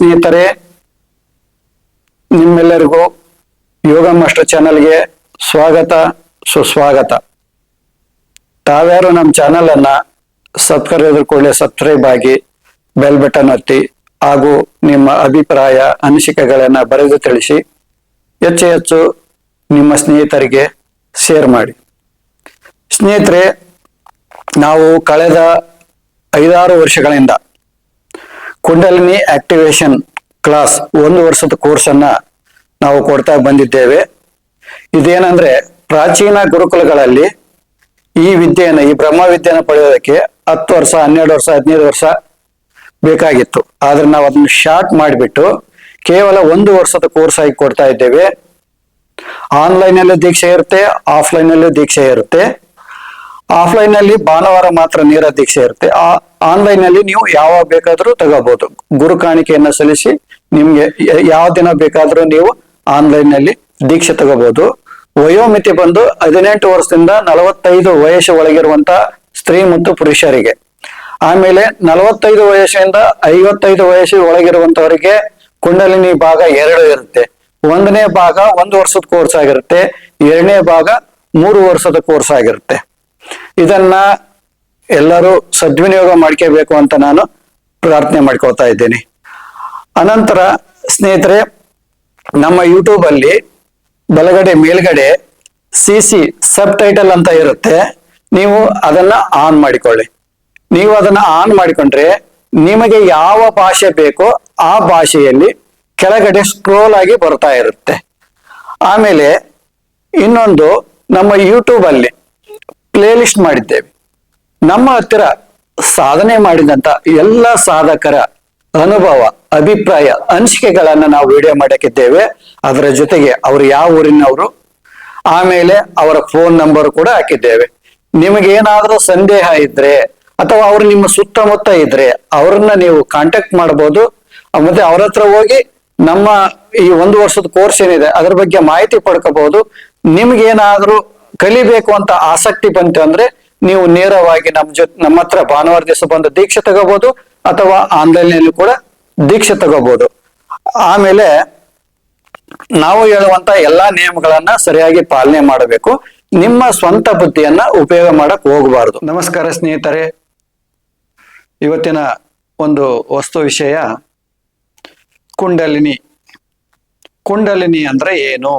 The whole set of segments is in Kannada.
ಸ್ನೇಹಿತರೆ, ನಿಮ್ಮೆಲ್ಲರಿಗೂ ಯೋಗ ಮಾಸ್ಟರ್ ಚಾನಲ್ಗೆ ಸ್ವಾಗತ, ಸುಸ್ವಾಗತ. ತಾವ್ಯಾರು ನಮ್ಮ ಚಾನಲ್ ಅನ್ನ ಸಬ್ಸ್ಕ್ರೈಬ್ ಎದುರ್ಕೊಳ್ಳಿ ಸಬ್ಸ್ಕ್ರೈಬ್ ಆಗಿ ಬೆಲ್ ಬಟನ್ ಒತ್ತಿ ಹಾಗೂ ನಿಮ್ಮ ಅಭಿಪ್ರಾಯ, ಅನಿಸಿಕೆಗಳನ್ನ ಬರೆದು ತಿಳಿಸಿ, ಹೆಚ್ಚು ಹೆಚ್ಚು ನಿಮ್ಮ ಸ್ನೇಹಿತರಿಗೆ ಶೇರ್ ಮಾಡಿ. ಸ್ನೇಹಿತರೆ, ನಾವು ಕಳೆದ ಐದಾರು ವರ್ಷಗಳಿಂದ ಕುಂಡಲಿನಿ ಆಕ್ಟಿವೇಶನ್ ಕ್ಲಾಸ್ ಒಂದು ವರ್ಷದ ಕೋರ್ಸ್ ನಾವು ಕೊಡ್ತಾ ಬಂದಿದ್ದೇವೆ. ಇದೇನಂದ್ರೆ ಪ್ರಾಚೀನ ಗುರುಕುಲಗಳಲ್ಲಿ ಈ ವಿದ್ಯೆಯನ್ನು, ಈ ಬ್ರಹ್ಮ ವಿದ್ಯೆಯನ್ನು ಪಡೆಯೋದಕ್ಕೆ ಹತ್ತು ವರ್ಷ, ಹನ್ನೆರಡು ವರ್ಷ, ಹದಿನೈದು ವರ್ಷ ಬೇಕಾಗಿತ್ತು. ಆದ್ರೆ ನಾವು ಅದನ್ನು ಶಾರ್ಟ್ ಮಾಡಿಬಿಟ್ಟು ಕೇವಲ ಒಂದು ವರ್ಷದ ಕೋರ್ಸ್ ಆಗಿ ಕೊಡ್ತಾ ಇದ್ದೇವೆ. ಆನ್ಲೈನ್ ಅಲ್ಲೂ ದೀಕ್ಷೆ ಇರುತ್ತೆ ಆಫ್ಲೈನ್ ಅಲ್ಲೂ ದೀಕ್ಷೆ ಇರುತ್ತೆ. ಆಫ್ಲೈನ್ನಲ್ಲಿ ಭಾನುವಾರ ಮಾತ್ರ ನೇರ ದೀಕ್ಷೆ ಇರುತ್ತೆ. ಆನ್ಲೈನ್ನಲ್ಲಿ ನೀವು ಯಾವಾಗ ಬೇಕಾದ್ರೂ ತಗೋಬಹುದು ಗುರು ಕಾಣಿಕೆಯನ್ನು ಸಲ್ಲಿಸಿ ನಿಮ್ಗೆ ಯಾವ ದಿನ ಬೇಕಾದ್ರೂ ನೀವು ಆನ್ಲೈನ್ನಲ್ಲಿ ದೀಕ್ಷೆ ತಗೋಬಹುದು ವಯೋಮಿತಿ ಬಂದು ಹದಿನೆಂಟು ವರ್ಷದಿಂದ ನಲವತ್ತೈದು ವಯಸ್ಸು ಒಳಗಿರುವಂತ ಸ್ತ್ರೀ ಮತ್ತು ಪುರುಷರಿಗೆ. ಆಮೇಲೆ ನಲವತ್ತೈದು ವಯಸ್ಸಿನಿಂದ ಐವತ್ತೈದು ವಯಸ್ಸು ಒಳಗಿರುವಂತವರಿಗೆ ಕುಂಡಲಿನಿ ಭಾಗ ಎರಡು ಇರುತ್ತೆ. ಒಂದನೇ ಭಾಗ ಒಂದು ವರ್ಷದ ಕೋರ್ಸ್ ಆಗಿರುತ್ತೆ. ಎರಡನೇ ಭಾಗ ಮೂರು ವರ್ಷದ ಕೋರ್ಸ್ ಆಗಿರುತ್ತೆ. ಇದನ್ನ ಎಲ್ಲರೂ ಸದ್ವಿನಿಯೋಗ ಮಾಡ್ಕೋಬೇಕು ಅಂತ ನಾನು ಪ್ರಾರ್ಥನೆ ಮಾಡ್ಕೊಳ್ತಾ ಇದ್ದೀನಿ. ಅನಂತರ ಸ್ನೇಹಿತರೆ, ನಮ್ಮ ಯೂಟ್ಯೂಬ್ ಅಲ್ಲಿ ಬಲಗಡೆ ಮೇಲ್ಗಡೆ ಸಿ ಸಿ ಸಬ್ ಟೈಟಲ್ ಅಂತ ಇರುತ್ತೆ. ನೀವು ಅದನ್ನ ಆನ್ ಮಾಡಿಕೊಳ್ಳಿ. ನೀವು ಅದನ್ನ ಆನ್ ಮಾಡಿಕೊಂಡ್ರೆ ನಿಮಗೆ ಯಾವ ಭಾಷೆ ಬೇಕೋ ಆ ಭಾಷೆಯಲ್ಲಿ ಕೆಳಗಡೆ ಸ್ಕ್ರೋಲ್ ಆಗಿ ಬರ್ತಾ ಇರುತ್ತೆ. ಆಮೇಲೆ ಇನ್ನೊಂದು ನಮ್ಮ ಯೂಟ್ಯೂಬ್ ಅಲ್ಲಿ ಪ್ಲೇ ಲಿಸ್ಟ್ ಮಾಡಿದ್ದೇವೆ ನಮ್ಮ ಹತ್ತಿರ ಸಾಧನೆ ಮಾಡಿದಂತ ಎಲ್ಲ ಸಾಧಕರ ಅನುಭವ, ಅಭಿಪ್ರಾಯ, ಅನಿಸಿಕೆಗಳನ್ನ ನಾವು ವಿಡಿಯೋ ಮಾಡಕ್ಕಿದ್ದೇವೆ. ಅದರ ಜೊತೆಗೆ ಅವರು ಯಾವ ಊರಿನವರು? ಆಮೇಲೆ ಅವರ ಫೋನ್ ನಂಬರ್ ಕೂಡ ಹಾಕಿದ್ದೇವೆ. ನಿಮಗೆ ಏನಾದರೂ ಸಂದೇಹ ಇದ್ರೆ ಅಥವಾ ಅವರು ನಿಮ್ಮ ಸುತ್ತಮುತ್ತ ಇದ್ರೆ ಅವ್ರನ್ನ ನೀವು ಕಾಂಟ್ಯಾಕ್ಟ್ ಮಾಡಬಹುದು ಮತ್ತೆ ಅವ್ರ ಹತ್ರ ಹೋಗಿ ನಮ್ಮ ಈ ಒಂದು ವರ್ಷದ ಕೋರ್ಸ್ ಏನಿದೆ, ಅದ್ರ ಬಗ್ಗೆ ಮಾಹಿತಿ ಪಡ್ಕೋಬಹುದು. ನಿಮ್ಗೆ ಏನಾದ್ರೂ ಕಲಿಬೇಕು ಅಂತ ಆಸಕ್ತಿ ಬಂತು ಅಂದ್ರೆ ನೀವು ನೇರವಾಗಿ ನಮ್ಮ ಜೊತೆ ನಮ್ಮ ಹತ್ರ ಭಾನುವಾರ ದಿವಸ ಬಂದು ದೀಕ್ಷೆ ತಗೋಬಹುದು ಅಥವಾ ಆನ್ಲೈನ್ನಲ್ಲಿ ಕೂಡ ದೀಕ್ಷೆ ತಗೋಬಹುದು ಆಮೇಲೆ ನಾವು ಹೇಳುವಂತ ಎಲ್ಲಾ ನಿಯಮಗಳನ್ನ ಸರಿಯಾಗಿ ಪಾಲನೆ ಮಾಡಬೇಕು. ನಿಮ್ಮ ಸ್ವಂತ ಬುದ್ಧಿಯನ್ನ ಉಪಯೋಗ ಮಾಡಕ್ ಹೋಗಬಾರದು. ನಮಸ್ಕಾರ ಸ್ನೇಹಿತರೆ. ಇವತ್ತಿನ ಒಂದು ವಸ್ತು ವಿಷಯ ಕುಂಡಲಿನಿ. ಕುಂಡಲಿನಿ ಅಂದ್ರೆ ಏನು?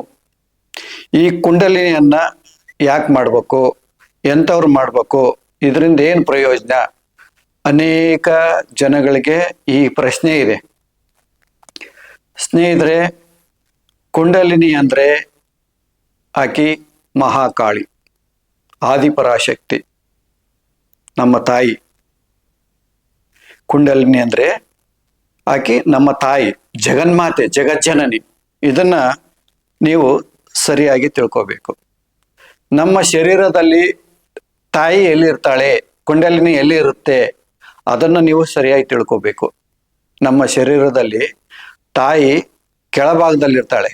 ಈ ಕುಂಡಲಿನಿಯನ್ನ ಯಾಕೆ ಮಾಡ್ಬೇಕು? ಎಂಥವ್ರು ಮಾಡ್ಬೇಕು? ಇದರಿಂದ ಏನು ಪ್ರಯೋಜನ? ಅನೇಕ ಜನಗಳಿಗೆ ಈ ಪ್ರಶ್ನೆ ಇದೆ. ಸ್ನೇಹಿತರೆ, ಕುಂಡಲಿನಿ ಅಂದ್ರೆ ಆಕಿ ಮಹಾಕಾಳಿ, ಆದಿಪರಾಶಕ್ತಿ, ನಮ್ಮ ತಾಯಿ. ಕುಂಡಲಿನಿ ಅಂದ್ರೆ ಆಕಿ ನಮ್ಮ ತಾಯಿ, ಜಗನ್ಮಾತೆ, ಜಗಜ್ಜನನಿ. ಇದನ್ನ ನೀವು ಸರಿಯಾಗಿ ತಿಳ್ಕೋಬೇಕು. ನಮ್ಮ ಶರೀರದಲ್ಲಿ ತಾಯಿ ಎಲ್ಲಿರ್ತಾಳೆ, ಕುಂಡಲಿನಿ ಎಲ್ಲಿ ಇರುತ್ತೆ ಅದನ್ನು ನೀವು ಸರಿಯಾಗಿ ತಿಳ್ಕೋಬೇಕು. ನಮ್ಮ ಶರೀರದಲ್ಲಿ ತಾಯಿ ಕೆಳಭಾಗದಲ್ಲಿರ್ತಾಳೆ.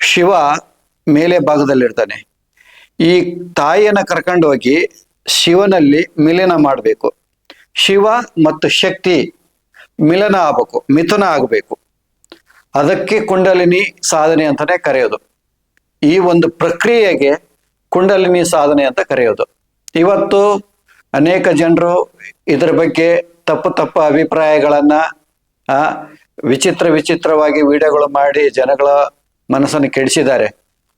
ಶಿವ ಮೇಲೆ ಭಾಗದಲ್ಲಿರ್ತಾನೆ. ಈ ತಾಯಿಯನ್ನು ಕರ್ಕೊಂಡು ಹೋಗಿ ಶಿವನಲ್ಲಿ ಮಿಲನ ಮಾಡಬೇಕು. ಶಿವ ಮತ್ತು ಶಕ್ತಿ ಮಿಲನ ಆಗಬೇಕು, ಮಿಥುನ ಆಗಬೇಕು. ಅದಕ್ಕೆ ಕುಂಡಲಿನಿ ಸಾಧನೆ ಅಂತಾನೆ ಕರೆಯೋದು. ಈ ಒಂದು ಪ್ರಕ್ರಿಯೆಗೆ ಕುಂಡಲಿನಿ ಸಾಧನೆ ಅಂತ ಕರೆಯೋದು. ಇವತ್ತು ಅನೇಕ ಜನರು ಇದರ ಬಗ್ಗೆ ತಪ್ಪು ತಪ್ಪು ಅಭಿಪ್ರಾಯಗಳನ್ನ, ಆ, ವಿಚಿತ್ರ ವಿಚಿತ್ರವಾಗಿ ವಿಡಿಯೋಗಳು ಮಾಡಿ ಜನಗಳ ಮನಸ್ಸನ್ನು ಕೆಡಿಸಿದ್ದಾರೆ.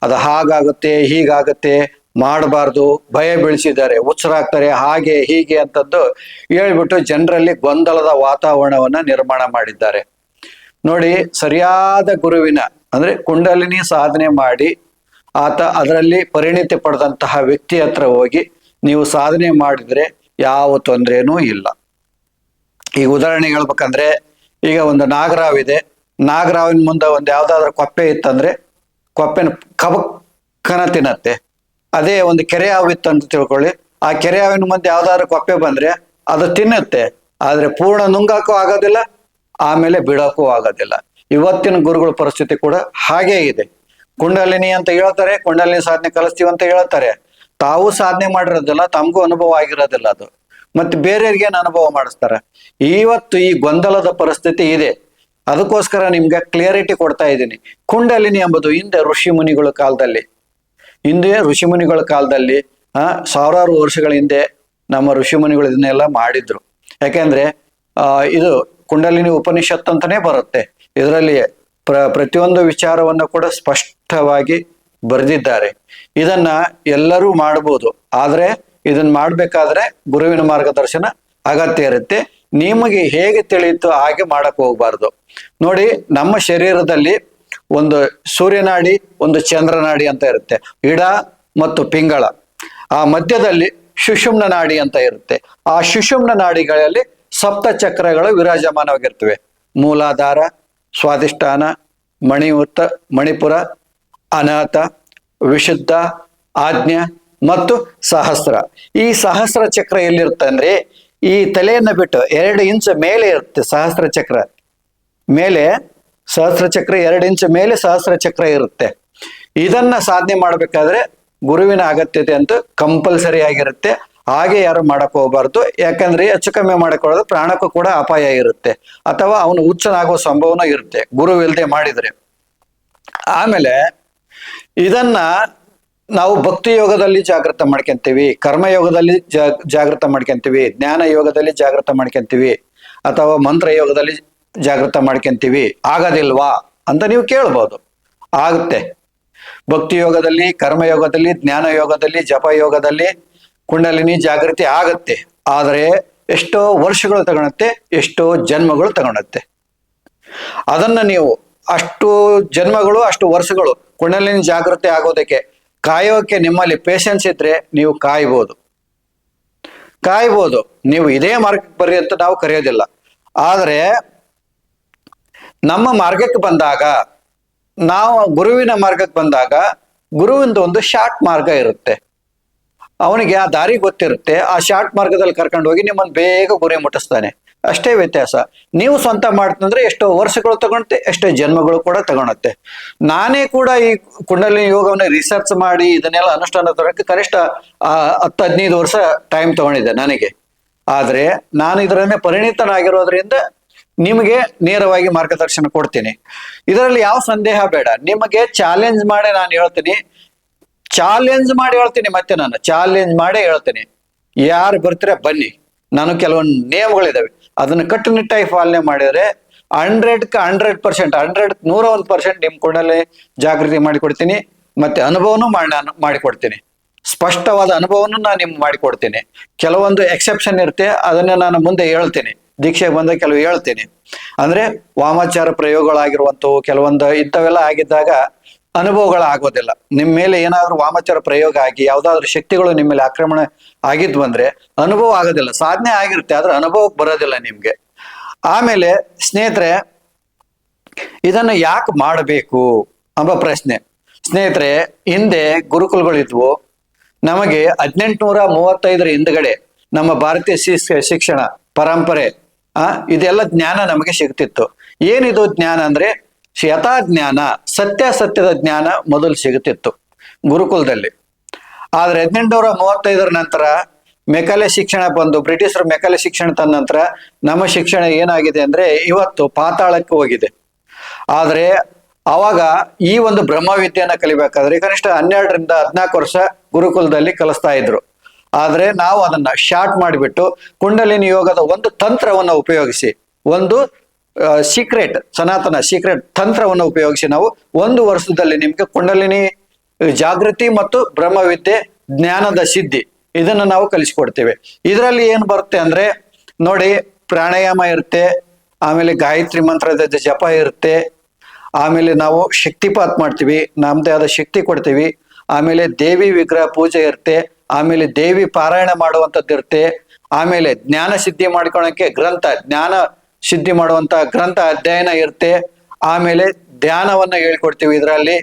ಅದು ಹಾಗಾಗುತ್ತೆ, ಹೀಗಾಗುತ್ತೆ, ಮಾಡಬಾರ್ದು, ಭಯ ಬೆಳೆಸಿದ್ದಾರೆ ಹುಚ್ಚರಾಗ್ತಾರೆ ಹಾಗೆ, ಹೀಗೆ ಅಂತದ್ದು ಹೇಳ್ಬಿಟ್ಟು ಜನರಲ್ಲಿ ಗೊಂದಲದ ವಾತಾವರಣವನ್ನ ನಿರ್ಮಾಣ ಮಾಡಿದ್ದಾರೆ. ನೋಡಿ, ಸರಿಯಾದ ಗುರುವಿನ, ಅಂದ್ರೆ ಕುಂಡಲಿನಿ ಸಾಧನೆ ಮಾಡಿ ಆತ ಅದರಲ್ಲಿ ಪರಿಣಿತಿ ಪಡೆದಂತಹ ವ್ಯಕ್ತಿ ಹತ್ರ ಹೋಗಿ, ನೀವು ಸಾಧನೆ ಮಾಡಿದ್ರೆ ಯಾವ ತೊಂದರೆನೂ ಇಲ್ಲ. ಈಗ ಉದಾಹರಣೆ ಹೇಳ್ಬೇಕಂದ್ರೆ, ಈಗ ಒಂದು ನಾಗರಾವ್ ಇದೆ. ನಾಗರಾವಿನ ಮುಂದೆ ಒಂದು ಯಾವ್ದಾದ್ರು ಕೊಪ್ಪೆ ಇತ್ತಂದ್ರೆ, ಕೊಪ್ಪೆನ ಕಬಕ್ಕನ ತಿನ್ನತ್ತೆ ಅದೇ ಒಂದು ಕೆರೆ ಹಾವು ಅಂತ ತಿಳ್ಕೊಳ್ಳಿ. ಆ ಕೆರೆ ಹಾವಿನ ಮುಂದೆ ಯಾವ್ದಾದ್ರು ಕೊಪ್ಪೆ ಬಂದ್ರೆ, ಅದು ತಿನ್ನತ್ತೆ. ಆದ್ರೆ ಪೂರ್ಣ ನುಂಗಾಕೂ ಆಗೋದಿಲ್ಲ, ಆಮೇಲೆ ಬಿಡೋಕ್ಕೂ ಆಗೋದಿಲ್ಲ. ಇವತ್ತಿನ ಗುರುಗಳ ಪರಿಸ್ಥಿತಿ ಕೂಡ ಹಾಗೇ ಇದೆ. ಕುಂಡಲಿನಿ ಅಂತ ಹೇಳ್ತಾರೆ, ಕುಂಡಲಿನಿ ಸಾಧನೆ ಕಲಿಸ್ತೀವಿ ಅಂತ ಹೇಳ್ತಾರೆ. ತಾವು ಸಾಧನೆ ಮಾಡಿರೋದಿಲ್ಲ, ತಮಗೂ ಅನುಭವ ಆಗಿರೋದಿಲ್ಲ ಅದು. ಮತ್ತೆ ಬೇರೆಯವ್ರಿಗೆ ಅನುಭವ ಮಾಡಿಸ್ತಾರೆ? ಇವತ್ತು ಈ ಗೊಂದಲದ ಪರಿಸ್ಥಿತಿ ಇದೆ. ಅದಕ್ಕೋಸ್ಕರ ನಿಮ್ಗೆ ಕ್ಲಿಯರಿಟಿ ಕೊಡ್ತಾ ಇದ್ದೀನಿ. ಕುಂಡಲಿನಿ ಎಂಬುದು ಹಿಂದೆ ಋಷಿ ಮುನಿಗಳ ಕಾಲದಲ್ಲಿ. ಹಿಂದೆ ಋಷಿ ಮುನಿಗಳ ಕಾಲದಲ್ಲಿ, ಆ, ಸಾವಿರಾರು ವರ್ಷಗಳ ಹಿಂದೆ ನಮ್ಮ ಋಷಿ ಮುನಿಗಳು ಇದನ್ನೆಲ್ಲ ಮಾಡಿದ್ರು. ಯಾಕೆಂದ್ರೆ ಇದು ಕುಂಡಲಿನಿ ಉಪನಿಷತ್ ಅಂತಾನೆ ಬರುತ್ತೆ. ಇದರಲ್ಲಿ ಪ್ರ, ಪ್ರತಿಯೊಂದು ವಿಚಾರವನ್ನು ಕೂಡ ಸ್ಪಷ್ಟವಾಗಿ ಬರೆದಿದ್ದಾರೆ. ಇದನ್ನ ಎಲ್ಲರೂ ಮಾಡ್ಬೋದು. ಆದ್ರೆ ಇದನ್ನ ಮಾಡ್ಬೇಕಾದ್ರೆ ಗುರುವಿನ ಮಾರ್ಗದರ್ಶನ ಅಗತ್ಯ ಇರುತ್ತೆ. ನಿಮಗೆ ಹೇಗೆ ತಿಳಿಯಿತು ಹಾಗೆ ಮಾಡಕ್ ಹೋಗ್ಬಾರ್ದು. ನೋಡಿ, ನಮ್ಮ ಶರೀರದಲ್ಲಿ ಒಂದು ಸೂರ್ಯನಾಡಿ, ಒಂದು ಚಂದ್ರನಾಡಿ ಅಂತ ಇರುತ್ತೆ. ಇಡ ಮತ್ತು ಪಿಂಗಳ. ಆ ಮಧ್ಯದಲ್ಲಿ ಸುಷುಮ್ನ ನಾಡಿ ಅಂತ ಇರುತ್ತೆ. ಆ ಸುಷುಮ್ನ ನಾಡಿಗಳಲ್ಲಿ ಸಪ್ತ ಚಕ್ರಗಳು ವಿರಾಜಮಾನವಾಗಿರ್ತವೆ. ಮೂಲಾಧಾರ ಸ್ವಾದಿಷ್ಠಾನ ಮಣಿಯುತ್ತ ಮಣಿಪುರ, ಅನಾಥ, ವಿಶುದ್ಧ, ಆಜ್ಞೆ ಮತ್ತು ಸಹಸ್ರ. ಈ ಸಹಸ್ರ ಚಕ್ರ ಎಲ್ಲಿರುತ್ತೆ ಅಂದ್ರೆ, ಈ ತಲೆಯನ್ನು ಬಿಟ್ಟು ಎರಡು ಇಂಚ್ ಮೇಲೆ ಇರುತ್ತೆ ಸಹಸ್ರ ಚಕ್ರ. ಮೇಲೆ ಸಹಸ್ರ ಚಕ್ರ, ಎರಡು ಇಂಚ್ ಮೇಲೆ ಸಹಸ್ರ ಚಕ್ರ ಇರುತ್ತೆ. ಇದನ್ನ ಸಾಧನೆ ಮಾಡಬೇಕಾದ್ರೆ ಗುರುವಿನ ಅಗತ್ಯತೆ ಅಂತೂ ಕಂಪಲ್ಸರಿ ಆಗಿರುತ್ತೆ. ಹಾಗೆ ಯಾರು ಮಾಡಕ್ ಹೋಗ್ಬಾರ್ದು. ಯಾಕಂದ್ರೆ ಹೆಚ್ಚು ಕಮ್ಮಿ ಮಾಡಿಕೊಳ್ಳೋದು ಪ್ರಾಣಕ್ಕೂ ಕೂಡ ಅಪಾಯ ಇರುತ್ತೆ. ಅಥವಾ ಅವನು ಹುಚ್ಚನಾಗುವ ಸಂಭವನ ಇರುತ್ತೆ. ಗುರುವಿಲ್ದೆ ಮಾಡಿದ್ರೆ. ಆಮೇಲೆ ಇದನ್ನ ನಾವು ಭಕ್ತಿ ಯೋಗದಲ್ಲಿ ಜಾಗೃತ ಮಾಡ್ಕೊಂತೀವಿ ಕರ್ಮಯೋಗದಲ್ಲಿ ಜಾಗೃತ ಮಾಡ್ಕೊಂತೀವಿ, ಜ್ಞಾನ ಯೋಗದಲ್ಲಿ ಜಾಗೃತ ಮಾಡ್ಕೊಂತೀವಿ, ಅಥವಾ ಮಂತ್ರ ಯೋಗದಲ್ಲಿ ಜಾಗೃತ ಮಾಡ್ಕೊಂತೀವಿ. ಆಗೋದಿಲ್ವಾ ಅಂತ ನೀವು ಕೇಳ್ಬೋದು. ಆಗುತ್ತೆ. ಭಕ್ತಿ ಯೋಗದಲ್ಲಿ ಕರ್ಮಯೋಗದಲ್ಲಿ ಜ್ಞಾನ ಯೋಗದಲ್ಲಿ, ಜಪ ಯೋಗದಲ್ಲಿ ಕುಂಡಲಿನಿ ಜಾಗೃತಿ ಆಗತ್ತೆ. ಆದರೆ ಎಷ್ಟೋ ವರ್ಷಗಳು ತಗೊಳತ್ತೆ, ಎಷ್ಟೋ ಜನ್ಮಗಳು ತಗೊಳತ್ತೆ. ಅದನ್ನ ನೀವು ಅಷ್ಟು ಜನ್ಮಗಳು, ಅಷ್ಟು ವರ್ಷಗಳು ಕುಂಡಲಿನಿ ಜಾಗೃತಿ ಆಗೋದಕ್ಕೆ ಕಾಯೋಕೆ ನಿಮ್ಮಲ್ಲಿ ಪೇಷನ್ಸ್ ಇದ್ರೆ ನೀವು ಕಾಯ್ಬೋದು. ಕಾಯ್ಬೋದು. ನೀವು ಇದೇ ಮಾರ್ಗಕ್ಕೆ ಬರ್ರಿ ಅಂತ ನಾವು ಕರೆಯೋದಿಲ್ಲ. ಆದರೆ ನಮ್ಮ ಮಾರ್ಗಕ್ಕೆ ಬಂದಾಗ, ನಾವು ಗುರುವಿನ ಮಾರ್ಗಕ್ಕೆ ಬಂದಾಗ ಗುರುವಿಂದ ಒಂದು ಶಾರ್ಟ್ ಮಾರ್ಗ ಇರುತ್ತೆ. ಅವನಿಗೆ ಆ ದಾರಿ ಗೊತ್ತಿರುತ್ತೆ, ಆ ಶಾರ್ಟ್ ಮಾರ್ಗದಲ್ಲಿ ಕರ್ಕೊಂಡು ಹೋಗಿ ನಿಮ್ಮನ್ನು ಬೇಗ ಗುರಿ ಮುಟ್ಟಿಸ್ತಾನೆ. ಅಷ್ಟೇ ವ್ಯತ್ಯಾಸ. ನೀವು ಸ್ವಂತ ಮಾಡ್ತಂದ್ರೆ ಎಷ್ಟೋ ವರ್ಷಗಳು ತಗೊಳುತ್ತೆ, ಎಷ್ಟೋ ಜನ್ಮಗಳು ಕೂಡ ತಗೊಳತ್ತೆ. ನಾನೇ ಕೂಡ ಈ ಕುಂಡಲಿನಿ ಯೋಗವನ್ನ ರಿಸರ್ಚ್ ಮಾಡಿ ಇದನ್ನೆಲ್ಲ ಅನುಷ್ಠಾನ ತರೋಕ್ಕೆ ಕನಿಷ್ಠ ಹತ್ತು ಹದಿನೈದು ವರ್ಷ ಟೈಮ್ ತಗೊಂಡಿದ್ದೆ ನನಗೆ. ಆದ್ರೆ ನಾನು ಇದರನ್ನೇ ಪರಿಣಿತನಾಗಿರೋದ್ರಿಂದ ನಿಮಗೆ ನೇರವಾಗಿ ಮಾರ್ಗದರ್ಶನ ಕೊಡ್ತೀನಿ. ಇದರಲ್ಲಿ ಯಾವ ಸಂದೇಹ ಬೇಡ. ನಿಮಗೆ ಚಾಲೆಂಜ್ ಮಾಡಿ ನಾನು ಹೇಳ್ತೀನಿ ಚಾಲೆಂಜ್ ಮಾಡಿ ಹೇಳ್ತೀನಿ ಮತ್ತೆ ನಾನು. ಚಾಲೆಂಜ್ ಮಾಡೇ ಹೇಳ್ತೀನಿ. ಯಾರು ಬರ್ತೀರಾ ಬನ್ನಿ. ನಾನು ಕೆಲವೊಂದು ನಿಯಮಗಳಿದಾವೆ. ಅದನ್ನ ಕಟ್ಟುನಿಟ್ಟಾಗಿ ಪಾಲನೆ ಮಾಡಿದ್ರೆ ಹಂಡ್ರೆಡ್ಗೆ ಹಂಡ್ರೆಡ್ ಪರ್ಸೆಂಟ್ ಹಂಡ್ರೆಡ್ ನೂರ ಒಂದು ಪರ್ಸೆಂಟ್ ನಿಮ್ಮ ಕೂಡಲೇ ಜಾಗೃತಿ ಮಾಡಿಕೊಡ್ತೀನಿ. ಮತ್ತೆ ಅನುಭವನೂ ಮಾಡಿ ನಾನು ಮಾಡಿಕೊಡ್ತೀನಿ. ಸ್ಪಷ್ಟವಾದ ಅನುಭವನೂ ನಾನು ನಿಮ್ಗೆ ಮಾಡಿಕೊಡ್ತೀನಿ. ಕೆಲವೊಂದು ಎಕ್ಸೆಪ್ಷನ್ ಇರುತ್ತೆ, ಅದನ್ನ ನಾನು ಮುಂದೆ ಹೇಳ್ತೀನಿ. ದೀಕ್ಷೆಗೆ ಬಂದ ಕೆಲವು ಹೇಳ್ತೀನಿ. ಅಂದ್ರೆ ವಾಮಾಚಾರ ಪ್ರಯೋಗಗಳಾಗಿರುವಂಥವು, ಕೆಲವೊಂದು ಇಂಥವೆಲ್ಲ ಆಗಿದ್ದಾಗ ಅನುಭವಗಳಾಗೋದಿಲ್ಲ. ನಿಮ್ಮ ಮೇಲೆ ಏನಾದರೂ ವಾಮಾಚಾರ ಪ್ರಯೋಗ ಆಗಿ, ಯಾವ್ದಾದ್ರು ಶಕ್ತಿಗಳು ನಿಮ್ಮ ಮೇಲೆ ಆಕ್ರಮಣ ಆಗಿದ್ವು ಅಂದ್ರೆ ಅನುಭವ ಆಗೋದಿಲ್ಲ. ಸಾಧನೆ ಆಗಿರುತ್ತೆ, ಆದ್ರೆ ಅನುಭವಕ್ಕೆ ಬರೋದಿಲ್ಲ ನಿಮ್ಗೆ. ಆಮೇಲೆ ಸ್ನೇಹಿತರೆ, ಇದನ್ನು ಯಾಕೆ ಮಾಡಬೇಕು ಎಂಬ ಪ್ರಶ್ನೆ. ಸ್ನೇಹಿತರೆ, ಹಿಂದೆ ಗುರುಕುಲಗಳಿದ್ವು. ನಮಗೆ ಹದಿನೆಂಟುನೂರ ಮೂವತ್ತೈದರ ಹಿಂದ್ಗಡೆ ನಮ್ಮ ಭಾರತೀಯ ಶಿಕ್ಷಣ ಪರಂಪರೆ ಇದೆಲ್ಲ ಜ್ಞಾನ ನಮಗೆ ಸಿಗ್ತಿತ್ತು. ಏನಿದು ಜ್ಞಾನ ಅಂದ್ರೆ ಯಥಾ ಸತ್ಯ ಸತ್ಯಾಸತ್ಯದ ಜ್ಞಾನ ಮೊದಲು ಸಿಗುತ್ತಿತ್ತು ಗುರುಕುಲದಲ್ಲಿ. ಆದರೆ ಹದಿನೆಂಟುನೂರ ಮೂವತ್ತೈದರ ನಂತರ ಮೆಕಾಲೆ ಶಿಕ್ಷಣ ಬಂದು, ಬ್ರಿಟಿಷರು ಮೆಕಾಲೆ ಶಿಕ್ಷಣ ತಂದ ನಂತರ ನಮ್ಮ ಶಿಕ್ಷಣ ಏನಾಗಿದೆ ಅಂದ್ರೆ ಇವತ್ತು ಪಾತಾಳಕ್ಕೆ ಹೋಗಿದೆ. ಆದರೆ ಅವಾಗ ಈ ಒಂದು ಬ್ರಹ್ಮವಿದ್ಯೆಯನ್ನ ಕಲಿಬೇಕಾದ್ರೆ ಕನಿಷ್ಠ ಹನ್ನೆರಡರಿಂದ ಹದಿನಾಲ್ಕು ವರ್ಷ ಗುರುಕುಲದಲ್ಲಿ ಕಲಿಸ್ತಾ ಇದ್ರು. ಆದ್ರೆ ನಾವು ಅದನ್ನ ಶಾರ್ಟ್ ಮಾಡಿಬಿಟ್ಟು ಕುಂಡಲಿನಿ ಯೋಗದ ಒಂದು ತಂತ್ರವನ್ನು ಉಪಯೋಗಿಸಿ, ಒಂದು ಸೀಕ್ರೆಟ್ ಸನಾತನ ಸೀಕ್ರೆಟ್ ತಂತ್ರವನ್ನು ಉಪಯೋಗಿಸಿ ನಾವು ಒಂದು ವರ್ಷದಲ್ಲಿ ನಿಮ್ಗೆ ಕುಂಡಲಿನಿ, ಜಾಗೃತಿ ಮತ್ತು ಬ್ರಹ್ಮವಿದ್ಯೆ, ಜ್ಞಾನದ ಸಿದ್ಧಿ ಇದನ್ನ ನಾವು ಕಲಿಸ್ಕೊಡ್ತೇವೆ. ಇದರಲ್ಲಿ ಏನ್ ಬರುತ್ತೆ ಅಂದ್ರೆ ನೋಡಿ ಪ್ರಾಣಾಯಾಮ ಇರುತ್ತೆ, ಆಮೇಲೆ ಗಾಯತ್ರಿ ಮಂತ್ರದ ಜಪ ಇರುತ್ತೆ, ಆಮೇಲೆ ನಾವು ಶಕ್ತಿಪಾತ್ ಮಾಡ್ತೀವಿ, ನಮ್ದೇ ಆದ ಶಕ್ತಿ ಕೊಡ್ತೀವಿ, ಆಮೇಲೆ ದೇವಿ ವಿಗ್ರಹ ಪೂಜೆ ಇರುತ್ತೆ, ಆಮೇಲೆ ದೇವಿ ಪಾರಾಯಣ ಮಾಡುವಂಥದ್ದು ಇರುತ್ತೆ, ಆಮೇಲೆ ಜ್ಞಾನ ಸಿದ್ಧಿ ಮಾಡ್ಕೊಳಕ್ಕೆ ಗ್ರಂಥ, ಜ್ಞಾನ ಸಿದ್ಧಿ ಮಾಡುವಂತ ಗ್ರಂಥ ಅಧ್ಯಯನ ಇರುತ್ತೆ. ಆಮೇಲೆ ಧ್ಯಾನವನ್ನ ಹೇಳ್ಕೊಡ್ತೀವಿ ಇದರಲ್ಲಿ.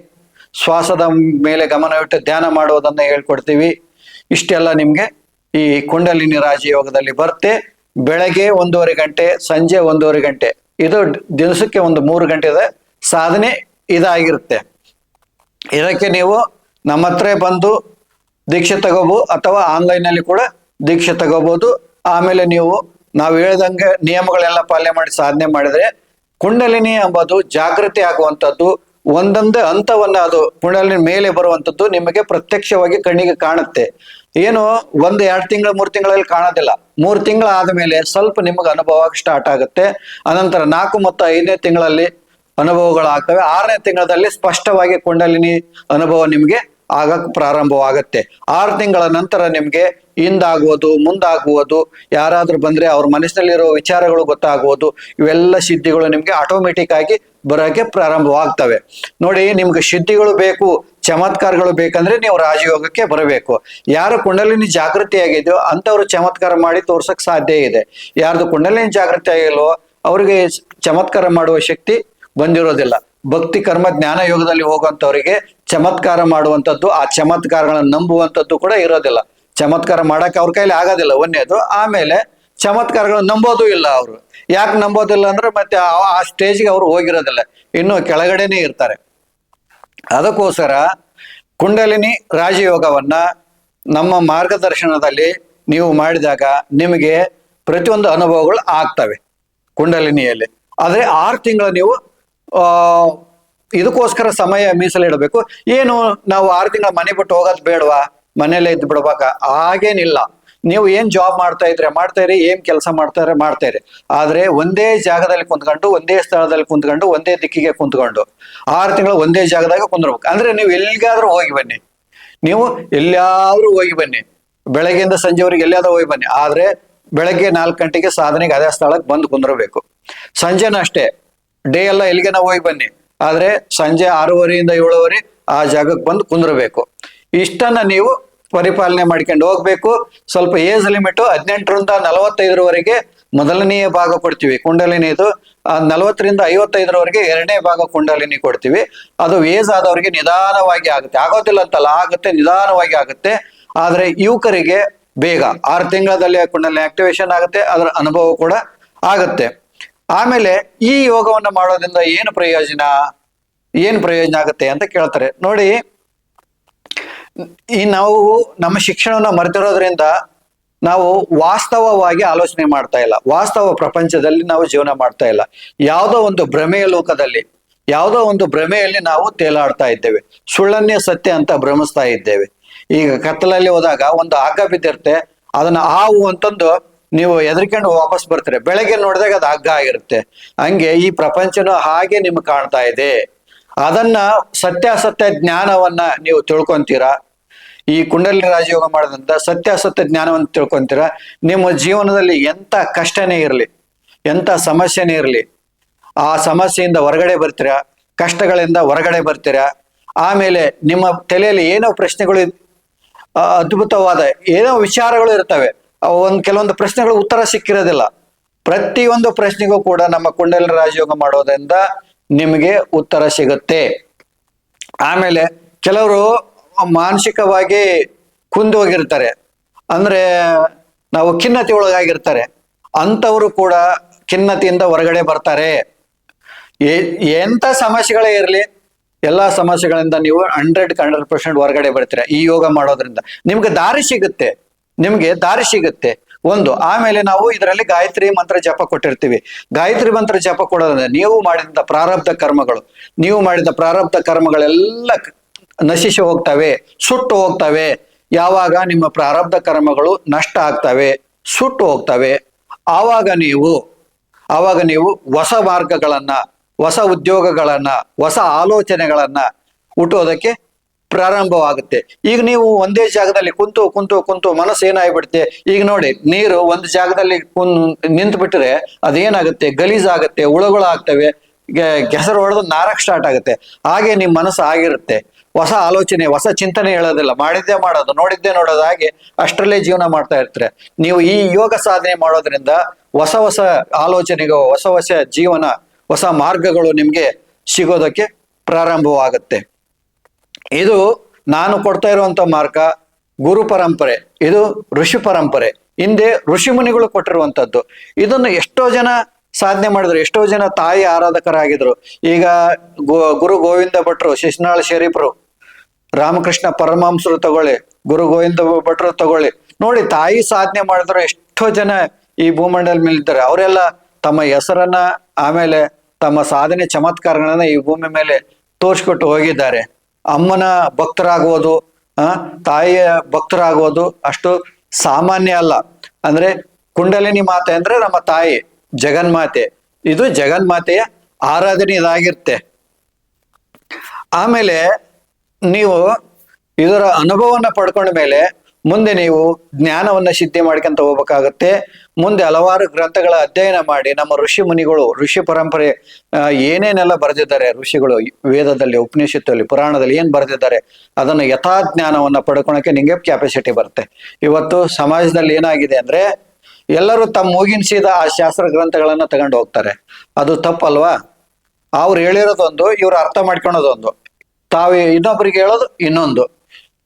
ಶ್ವಾಸದ ಮೇಲೆ ಗಮನವಿಟ್ಟು ಧ್ಯಾನ ಮಾಡುವುದನ್ನ ಹೇಳ್ಕೊಡ್ತೀವಿ. ಇಷ್ಟೆಲ್ಲ ನಿಮ್ಗೆ ಈ ಕುಂಡಲಿನಿ ರಾಜಯೋಗದಲ್ಲಿ ಬರುತ್ತೆ. ಬೆಳಗ್ಗೆ ಒಂದೂವರೆ ಗಂಟೆ, ಸಂಜೆ ಒಂದೂವರೆ ಗಂಟೆ. ಇದು ದಿವಸಕ್ಕೆ ಒಂದು ಮೂರು ಗಂಟೆದ ಸಾಧನೆ ಇದಾಗಿರುತ್ತೆ. ಇದಕ್ಕೆ ನೀವು ನಮ್ಮ ಹತ್ರ ಬಂದು ದೀಕ್ಷೆ ತಗೋಬಹುದು ಅಥವಾ ಆನ್ಲೈನ್ ಅಲ್ಲಿ ಕೂಡ ದೀಕ್ಷೆ ತಗೋಬಹುದು ಆಮೇಲೆ ನೀವು ನಾವು ಹೇಳ್ದಂಗೆ ನಿಯಮಗಳೆಲ್ಲ ಪಾಲನೆ ಮಾಡಿ ಸಾಧನೆ ಮಾಡಿದ್ರೆ ಕುಂಡಲಿನಿ ಎಂಬುದು ಜಾಗೃತಿ ಆಗುವಂಥದ್ದು, ಒಂದೊಂದೇ ಹಂತವನ್ನ ಅದು ಕುಂಡಲಿನಿ ಮೇಲೆ ಬರುವಂಥದ್ದು ನಿಮಗೆ ಪ್ರತ್ಯಕ್ಷವಾಗಿ ಕಣ್ಣಿಗೆ ಕಾಣುತ್ತೆ. ಏನು ಒಂದು ಎರಡು ತಿಂಗಳು, ಮೂರು ತಿಂಗಳಲ್ಲಿ ಕಾಣೋದಿಲ್ಲ. ಮೂರು ತಿಂಗಳ ಆದಮೇಲೆ ಸ್ವಲ್ಪ ನಿಮಗೆ ಅನುಭವ ಸ್ಟಾರ್ಟ್ ಆಗುತ್ತೆ. ಅನಂತರ ನಾಲ್ಕು ಮತ್ತು ಐದನೇ ತಿಂಗಳಲ್ಲಿ ಅನುಭವಗಳಾಗ್ತವೆ. ಆರನೇ ತಿಂಗಳಲ್ಲಿ ಸ್ಪಷ್ಟವಾಗಿ ಕುಂಡಲಿನಿ ಅನುಭವ ನಿಮಗೆ ಆಗಕ್ಕೆ ಪ್ರಾರಂಭವಾಗುತ್ತೆ. ಆರು ತಿಂಗಳ ನಂತರ ನಿಮ್ಗೆ ಹಿಂದಾಗುವುದು, ಮುಂದಾಗುವುದು, ಯಾರಾದ್ರೂ ಬಂದ್ರೆ ಅವ್ರ ಮನಸ್ಸಿನಲ್ಲಿರೋ ವಿಚಾರಗಳು ಗೊತ್ತಾಗುವುದು, ಇವೆಲ್ಲ ಸಿದ್ಧಿಗಳು ನಿಮ್ಗೆ ಆಟೋಮೆಟಿಕ್ ಆಗಿ ಬರೋಕೆ ಪ್ರಾರಂಭವಾಗ್ತವೆ. ನೋಡಿ, ನಿಮ್ಗೆ ಸಿದ್ಧಿಗಳು ಬೇಕು, ಚಮತ್ಕಾರಗಳು ಬೇಕಂದ್ರೆ ನೀವು ರಾಜಯೋಗಕ್ಕೆ ಬರಬೇಕು. ಯಾರು ಕುಂಡಲಿನಿ ಜಾಗೃತಿ ಆಗಿದೆಯೋ ಅಂಥವ್ರು ಚಮತ್ಕಾರ ಮಾಡಿ ತೋರ್ಸಕ್ ಸಾಧ್ಯ ಇದೆ. ಯಾರ್ದು ಕುಂಡಲಿನಿ ಜಾಗೃತಿ ಆಗಿಲ್ವೋ ಅವ್ರಿಗೆ ಚಮತ್ಕಾರ ಮಾಡುವ ಶಕ್ತಿ ಬಂದಿರೋದಿಲ್ಲ. ಭಕ್ತಿ, ಕರ್ಮ, ಜ್ಞಾನ ಯೋಗದಲ್ಲಿ ಹೋಗುವಂಥವ್ರಿಗೆ ಚಮತ್ಕಾರ ಮಾಡುವಂಥದ್ದು, ಆ ಚಮತ್ಕಾರಗಳನ್ನು ನಂಬುವಂಥದ್ದು ಕೂಡ ಇರೋದಿಲ್ಲ. ಚಮತ್ಕಾರ ಮಾಡಕ್ಕೆ ಅವ್ರ ಕೈಲಿ ಆಗೋದಿಲ್ಲ ಒಂದೇದು. ಆಮೇಲೆ ಚಮತ್ಕಾರಗಳು ನಂಬೋದು ಇಲ್ಲ ಅವರು. ಯಾಕೆ ನಂಬೋದಿಲ್ಲ ಅಂದ್ರೆ ಮತ್ತೆ ಆ- ಸ್ಟೇಜ್ಗೆ ಅವರು ಹೋಗಿರೋದಿಲ್ಲ. ಇನ್ನು ಕೆಳಗಡೆನೆ ಇರ್ತಾರೆ. ಅದಕ್ಕೋಸ್ಕರ ಕುಂಡಲಿನಿ ರಾಜಯೋಗವನ್ನ ನಮ್ಮ ಮಾರ್ಗದರ್ಶನದಲ್ಲಿ ನೀವು ಮಾಡಿದಾಗ ನಿಮಗೆ ಪ್ರತಿಯೊಂದು ಅನುಭವಗಳು ಆಗ್ತವೆ ಕುಂಡಲಿನಿಯಲ್ಲಿ. ಆದರೆ ಆರು ತಿಂಗಳು ನೀವು ಇದಕ್ಕೋಸ್ಕರ ಸಮಯ ಮೀಸಲಿಡಬೇಕು. ಏನು ನಾವು ಆರು ತಿಂಗಳ ಮನೆ ಬಿಟ್ಟು ಹೋಗೋದು ಬೇಡವಾ? ಮನೇಲೆ ಇದ್ ಬಿಡ್ಬೇಕ. ಹಾಗೇನಿಲ್ಲ. ನೀವು ಏನ್ ಜಾಬ್ ಮಾಡ್ತಾ ಇದ್ರೆ ಮಾಡ್ತಾ ಇರಿ, ಏನ್ ಕೆಲಸ ಮಾಡ್ತಾರೆ ಮಾಡ್ತಾ ಇರಿ. ಆದ್ರೆ ಒಂದೇ ಜಾಗದಲ್ಲಿ ಕುಂತ್ಕೊಂಡು, ಒಂದೇ ಸ್ಥಳದಲ್ಲಿ ಕುಂತ್ಕೊಂಡು, ಒಂದೇ ದಿಕ್ಕಿಗೆ ಕುಂತ್ಕೊಂಡು ಆರು ತಿಂಗಳು ಒಂದೇ ಜಾಗದಾಗ ಕುಂದ್ರಬೇಕು. ಅಂದ್ರೆ ನೀವು ಎಲ್ಲಿಗಾದ್ರೂ ಹೋಗಿ ಬನ್ನಿ. ನೀವು ಎಲ್ಲಿಯಾದ್ರೂ ಹೋಗಿ ಬನ್ನಿ. ಬೆಳಗ್ಗೆಯಿಂದ ಸಂಜೆವರೆಗೆ ಎಲ್ಲಿಯಾದ್ರೂ ಹೋಗಿ ಬನ್ನಿ. ಆದ್ರೆ ಬೆಳಗ್ಗೆ ನಾಲ್ಕು ಗಂಟೆಗೆ ಸಾಧನೆಗೆ ಅದೇ ಸ್ಥಳಕ್ಕೆ ಬಂದು ಕುಂದ್ರಬೇಕು. ಸಂಜೆನ ಅಷ್ಟೇ. ಡೇ ಎಲ್ಲ ಎಲ್ಲಿಗೆ ನಾವು ಹೋಗಿ ಬನ್ನಿ. ಆದ್ರೆ ಸಂಜೆ ಆರೂವರೆಯಿಂದ ಏಳುವರೆ ಆ ಜಾಗಕ್ಕೆ ಬಂದು ಕುಂದ್ರಬೇಕು. ಇಷ್ಟನ್ನ ನೀವು ಪರಿಪಾಲನೆ ಮಾಡ್ಕೊಂಡು ಹೋಗ್ಬೇಕು. ಸ್ವಲ್ಪ ಏಜ್ ಲಿಮಿಟ್ ಹದಿನೆಂಟರಿಂದ ನಲವತ್ತೈದರವರೆಗೆ ಮೊದಲನೆಯ ಭಾಗ ಕೊಡ್ತೀವಿ ಕುಂಡಲಿನಿದು. ನಲವತ್ತರಿಂದ ಐವತ್ತೈದರವರೆಗೆ ಎರಡನೇ ಭಾಗ ಕುಂಡಲಿನಿ ಕೊಡ್ತೀವಿ. ಅದು ಏಜ್ ಆದವರಿಗೆ ನಿಧಾನವಾಗಿ ಆಗುತ್ತೆ. ಆಗೋದಿಲ್ಲ ಅಂತಲ್ಲ, ಆಗುತ್ತೆ, ನಿಧಾನವಾಗಿ ಆಗುತ್ತೆ. ಆದರೆ ಯುವಕರಿಗೆ ಬೇಗ, ಆರು ತಿಂಗಳಲ್ಲಿ ಕುಂಡಲಿನಿ ಆಕ್ಟಿವೇಶನ್ ಆಗುತ್ತೆ, ಅದರ ಅನುಭವ ಕೂಡ ಆಗುತ್ತೆ. ಆಮೇಲೆ ಈ ಯೋಗವನ್ನು ಮಾಡೋದ್ರಿಂದ ಏನು ಪ್ರಯೋಜನ? ಏನು ಪ್ರಯೋಜನ ಆಗುತ್ತೆ ಅಂತ ಕೇಳ್ತಾರೆ. ನೋಡಿ ಈ ನಾವು ನಮ್ಮ ಶಿಕ್ಷಣವನ್ನ ಮರೆತಿರೋದ್ರಿಂದ ನಾವು ವಾಸ್ತವವಾಗಿ ಆಲೋಚನೆ ಮಾಡ್ತಾ ಇಲ್ಲ. ವಾಸ್ತವ ಪ್ರಪಂಚದಲ್ಲಿ ನಾವು ಜೀವನ ಮಾಡ್ತಾ ಇಲ್ಲ. ಯಾವುದೋ ಒಂದು ಭ್ರಮೆಯ ಲೋಕದಲ್ಲಿ, ಯಾವುದೋ ಒಂದು ಭ್ರಮೆಯಲ್ಲಿ ನಾವು ತೇಲಾಡ್ತಾ ಇದ್ದೇವೆ. ಸುಳ್ಳನ್ನೇ ಸತ್ಯ ಅಂತ ಭ್ರಮಿಸ್ತಾ ಇದ್ದೇವೆ. ಈಗ ಕತ್ತಲಲ್ಲಿ ಹೋದಾಗ ಒಂದು ಆಗ ಬಿದ್ದಿರುತ್ತೆ. ಅದನ್ನ ಹಾವು ಅಂತಂದು ನೀವು ಎದ್ರಿಕೊಂಡು ವಾಪಸ್ ಬರ್ತೀರಿ. ಬೆಳಗ್ಗೆ ನೋಡಿದಾಗ ಅದು ಹಗ್ಗ ಆಗಿರುತ್ತೆ. ಹಂಗೆ ಈ ಪ್ರಪಂಚನೂ ಹಾಗೆ ನಿಮ್ಗೆ ಕಾಣ್ತಾ ಇದೆ. ಅದನ್ನ ಸತ್ಯಾಸತ್ಯ ಜ್ಞಾನವನ್ನ ನೀವು ತಿಳ್ಕೊಂತೀರಾ? ಈ ಕುಂಡಲಿ ರಾಜಯೋಗ ಮಾಡೋದ್ರಿಂದ ಸತ್ಯಾಸತ್ಯ ಜ್ಞಾನವನ್ನು ತಿಳ್ಕೊಂತೀರಾ? ನಿಮ್ಮ ಜೀವನದಲ್ಲಿ ಎಂತ ಕಷ್ಟನೇ ಇರಲಿ, ಎಂತ ಸಮಸ್ಯೆನೇ ಇರಲಿ, ಆ ಸಮಸ್ಯೆಯಿಂದ ಹೊರಗಡೆ ಬರ್ತೀರಾ? ಕಷ್ಟಗಳಿಂದ ಹೊರಗಡೆ ಬರ್ತೀರಾ? ಆಮೇಲೆ ನಿಮ್ಮ ತಲೆಯಲ್ಲಿ ಏನೋ ಪ್ರಶ್ನೆಗಳು ಅದ್ಭುತವಾದ ಏನೋ ವಿಚಾರಗಳು ಇರ್ತವೆ. ಒಂದು ಕೆಲವೊಂದು ಪ್ರಶ್ನೆಗಳು ಉತ್ತರ ಸಿಕ್ಕಿರೋದಿಲ್ಲ. ಪ್ರತಿಯೊಂದು ಪ್ರಶ್ನೆಗೂ ಕೂಡ ನಮ್ಮ ಕುಂಡಲಿ ರಾಜಯೋಗ ಮಾಡೋದ್ರಿಂದ ನಿಮಗೆ ಉತ್ತರ ಸಿಗುತ್ತೆ. ಆಮೇಲೆ ಕೆಲವರು ಮಾನಸಿಕವಾಗಿ ಕುಂದು ಹೋಗಿರ್ತಾರೆ ಅಂದ್ರೆ ನಾವು ಖಿನ್ನತೆ ಒಳಗಾಗಿರ್ತಾರೆ. ಅಂಥವರು ಕೂಡ ಖಿನ್ನತೆಯಿಂದ ಹೊರಗಡೆ ಬರ್ತಾರೆ. ಎಂಥ ಸಮಸ್ಯೆಗಳೇ ಇರಲಿ, ಎಲ್ಲ ಸಮಸ್ಯೆಗಳಿಂದ ನೀವು ಹಂಡ್ರೆಡ್ ಹಂಡ್ರೆಡ್ ಪರ್ಸೆಂಟ್ ಹೊರಗಡೆ ಬರ್ತೀರಾ ಈ ಯೋಗ ಮಾಡೋದ್ರಿಂದ. ನಿಮ್ಗೆ ದಾರಿ ಸಿಗುತ್ತೆ. ನಿಮ್ಗೆ ದಾರಿ ಸಿಗುತ್ತೆ. ಒಂದು, ಆಮೇಲೆ ನಾವು ಇದರಲ್ಲಿ ಗಾಯತ್ರಿ ಮಂತ್ರ ಜಪ ಕೊಟ್ಟಿರ್ತೀವಿ. ಗಾಯತ್ರಿ ಮಂತ್ರ ಜಪ ಕೊಡೋದ್ರಿಂದ ನೀವು ಮಾಡಿದಂತ ಪ್ರಾರಬ್ಧ ಕರ್ಮಗಳು, ನೀವು ಮಾಡಿದ ಪ್ರಾರಬ್ಧ ಕರ್ಮಗಳೆಲ್ಲ ನಶಿಸಿ ಹೋಗ್ತವೆ, ಸುಟ್ಟು ಹೋಗ್ತವೆ. ಯಾವಾಗ ನಿಮ್ಮ ಪ್ರಾರಬ್ಧ ಕರ್ಮಗಳು ನಷ್ಟ ಆಗ್ತವೆ, ಸುಟ್ಟು ಹೋಗ್ತವೆ. ಆವಾಗ ನೀವು ಆವಾಗ ನೀವು ಹೊಸ ಮಾರ್ಗಗಳನ್ನ, ಹೊಸ ಉದ್ಯೋಗಗಳನ್ನ, ಹೊಸ ಆಲೋಚನೆಗಳನ್ನ ಹುಟ್ಟೋದಕ್ಕೆ ಪ್ರಾರಂಭವಾಗುತ್ತೆ. ಈಗ ನೀವು ಒಂದೇ ಜಾಗದಲ್ಲಿ ಕುಂತು ಕುಂತು ಕುಂತು ಮನಸ್ಸು ಏನಾಗ್ಬಿಡುತ್ತೆ? ಈಗ ನೋಡಿ, ನೀರು ಒಂದು ಜಾಗದಲ್ಲಿ ಕುನ್ ನಿಂತು ಬಿಟ್ರೆ ಅದೇನಾಗುತ್ತೆ? ಗಲೀಜಾಗುತ್ತೆ, ಹುಳುಗಳಾಗ್ತವೆ ಕೆಸರು ಹೊಡೆದು ನಾರಕ್ ಸ್ಟಾರ್ಟ್ ಆಗುತ್ತೆ. ಹಾಗೆ ನಿಮ್ಮ ಮನಸ್ಸು ಆಗಿರುತ್ತೆ. ಹೊಸ ಆಲೋಚನೆ, ಹೊಸ ಚಿಂತನೆ ಹೇಳೋದಿಲ್ಲ. ಮಾಡಿದ್ದೇ ಮಾಡೋದು, ನೋಡಿದ್ದೇ ನೋಡೋದು ಹಾಗೆ ಅಷ್ಟರಲ್ಲೇ ಜೀವನ ಮಾಡ್ತಾ ಇರ್ತಾರೆ. ನೀವು ಈ ಯೋಗ ಸಾಧನೆ ಮಾಡೋದ್ರಿಂದ ಹೊಸ ಹೊಸ ಆಲೋಚನೆಗಳು ಹೊಸ ಹೊಸ ಜೀವನ, ಹೊಸ ಮಾರ್ಗಗಳು ನಿಮ್ಗೆ ಸಿಗೋದಕ್ಕೆ ಪ್ರಾರಂಭವಾಗುತ್ತೆ. ಇದು ನಾನು ಕೊಡ್ತಾ ಇರುವಂತ ಮಾರ್ಗ ಗುರು ಪರಂಪರೆ, ಇದು ಋಷಿ ಪರಂಪರೆ. ಹಿಂದೆ ಋಷಿ ಮುನಿಗಳು ಕೊಟ್ಟಿರುವಂತದ್ದು. ಇದನ್ನು ಎಷ್ಟೋ ಜನ ಸಾಧನೆ ಮಾಡಿದ್ರು, ಎಷ್ಟೋ ಜನ ತಾಯಿ ಆರಾಧಕರಾಗಿದ್ರು. ಈಗ ಗುರು ಗೋವಿಂದ ಭಟ್ರು, ಶಿಶುನಾಳ ಶರೀಫ್ರು, ರಾಮಕೃಷ್ಣ ಪರಮಾಂಸರು ತಗೊಳ್ಳಿ, ಗುರು ಗೋವಿಂದ ಭಟ್ರು ತಗೊಳ್ಳಿ. ನೋಡಿ, ತಾಯಿ ಸಾಧನೆ ಮಾಡಿದ್ರು ಎಷ್ಟು ಜನ ಈ ಭೂಮಂಡಲ ಮೇಲೆ ಇದ್ದಾರೆ ಅವರೆಲ್ಲ ತಮ್ಮ ಹೆಸರನ್ನ, ಆಮೇಲೆ ತಮ್ಮ ಸಾಧನೆ ಚಮತ್ಕಾರಗಳನ್ನ ಈ ಭೂಮಿ ಮೇಲೆ ತೋರಿಸ್ಕೊಟ್ಟು ಹೋಗಿದ್ದಾರೆ. ಅಮ್ಮನ ಭಕ್ತರಾಗುವುದು ತಾಯಿಯ ಭಕ್ತರಾಗುವುದು ಅಷ್ಟು ಸಾಮಾನ್ಯ ಅಲ್ಲ. ಅಂದ್ರೆ ಕುಂಡಲಿನಿ ಮಾತೆ ಅಂದ್ರೆ ನಮ್ಮ ತಾಯಿ, ಜಗನ್ಮಾತೆ. ಇದು ಜಗನ್ಮಾತೆಯ ಆರಾಧನೆ ಇದಾಗಿರುತ್ತೆ ಆಮೇಲೆ ನೀವು ಇದರ ಅನುಭವವನ್ನು ಪಡ್ಕೊಂಡ ಮೇಲೆ ಮುಂದೆ ನೀವು ಜ್ಞಾನವನ್ನ ಸಿದ್ಧಿ ಮಾಡ್ಕೊಂತ ಹೋಗ್ಬೇಕಾಗತ್ತೆ. ಮುಂದೆ ಹಲವಾರು ಗ್ರಂಥಗಳ ಅಧ್ಯಯನ ಮಾಡಿ ನಮ್ಮ ಋಷಿ ಮುನಿಗಳು, ಋಷಿ ಪರಂಪರೆ ಏನೇನೆಲ್ಲ ಬರೆದಿದ್ದಾರೆ, ಋಷಿಗಳು ವೇದದಲ್ಲಿ, ಉಪನಿಷತ್ತಲ್ಲಿ, ಪುರಾಣದಲ್ಲಿ ಏನ್ ಬರೆದಿದ್ದಾರೆ, ಅದನ್ನ ಯಥಾಜ್ಞಾನವನ್ನ ಪಡ್ಕೊಳಕ್ಕೆ ನಿಂಗೆ ಕೆಪಾಸಿಟಿ ಬರುತ್ತೆ. ಇವತ್ತು ಸಮಾಜದಲ್ಲಿ ಏನಾಗಿದೆ ಅಂದ್ರೆ, ಎಲ್ಲರೂ ತಮ್ಮ ಮುಗಿನಿಸಿದ ಆ ಶಾಸ್ತ್ರ ಗ್ರಂಥಗಳನ್ನ ತಗೊಂಡು ಹೋಗ್ತಾರೆ. ಅದು ತಪ್ಪಲ್ವಾ? ಅವ್ರು ಹೇಳಿರೋದೊಂದು, ಇವ್ರು ಅರ್ಥ ಮಾಡ್ಕೊಳೋದೊಂದು. ತಾವೇ ಇನ್ನೊಬ್ರಿಗೆ ಹೇಳೋದು ಇನ್ನೊಂದು.